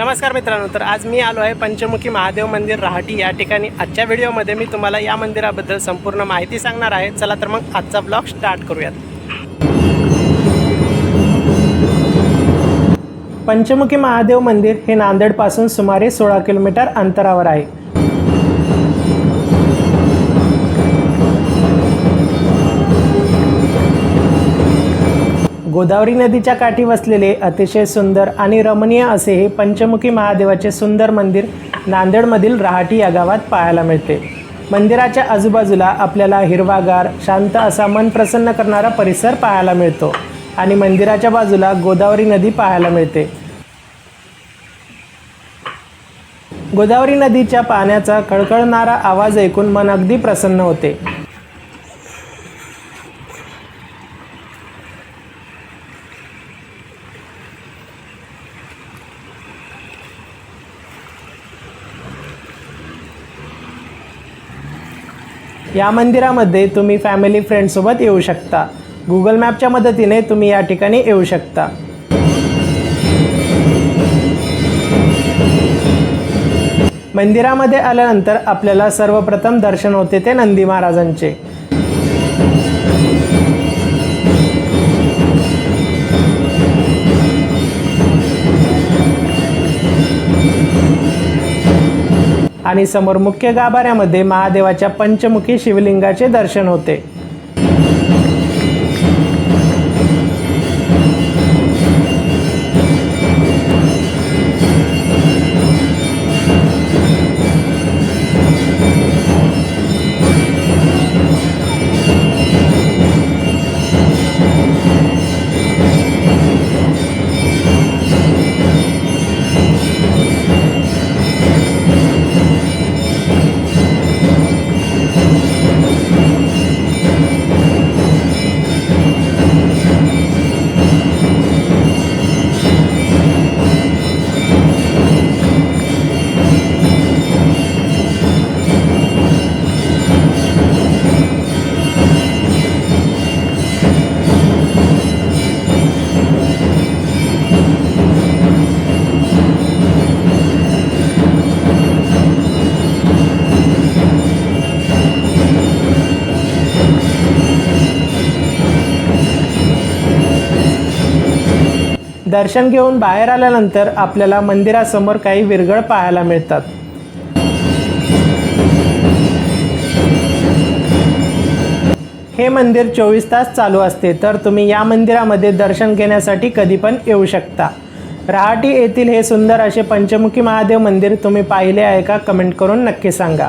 नमस्कार मित्रांनो तर आज मी आलो आहे पंचमुखी महादेव मंदिर राहाटी. या ठिकाणी आजच्या व्हिडिओमध्ये मी तुम्हाला या मंदिराबद्दल संपूर्ण माहिती सांगणार आहे. चला तर मग आजचा ब्लॉग स्टार्ट करूयात. पंचमुखी महादेव मंदिर हे नांदेडपासून सुमारे सोळा किलोमीटर अंतरावर आहे. गोदावरी नदीच्या काठी वसलेले अतिशय सुंदर आणि रमणीय असे हे पंचमुखी महादेवाचे सुंदर मंदिर नांदेडमधील राहाटी या गावात पाहायला मिळते. मंदिराच्या आजूबाजूला आपल्याला हिरवागार शांत असा मन प्रसन्न करणारा परिसर पाहायला मिळतो आणि मंदिराच्या बाजूला गोदावरी नदी पाहायला मिळते. गोदावरी नदीच्या पाण्याचा खळखळणारा आवाज ऐकून मन अगदी प्रसन्न होते. या मंदिरामध्ये तुम्ही फॅमिली फ्रेंडसोबत येऊ शकता. गुगल मॅपच्या मदतीने तुम्ही या ठिकाणी येऊ शकता. मंदिरामध्ये आल्यानंतर आपल्याला सर्वप्रथम दर्शन होते ते नंदी महाराजांचे. आणि समोर मुख्य गाभाऱ्यामध्ये महादेवाच्या पंचमुखी शिवलिंगाचे दर्शन होते. दर्शन घेऊन बाहेर आल्यानंतर आपल्याला मंदिरासमोर काही विरगळ पाहायला मिळतात. हे मंदिर चोवीस तास चालू असते तर तुम्ही या मंदिरामध्ये दर्शन घेण्यासाठी कधी पण येऊ शकता. रहाटी येथील हे सुंदर असे पंचमुखी महादेव मंदिर तुम्ही पाहिले आहे का? कमेंट करून नक्की सांगा.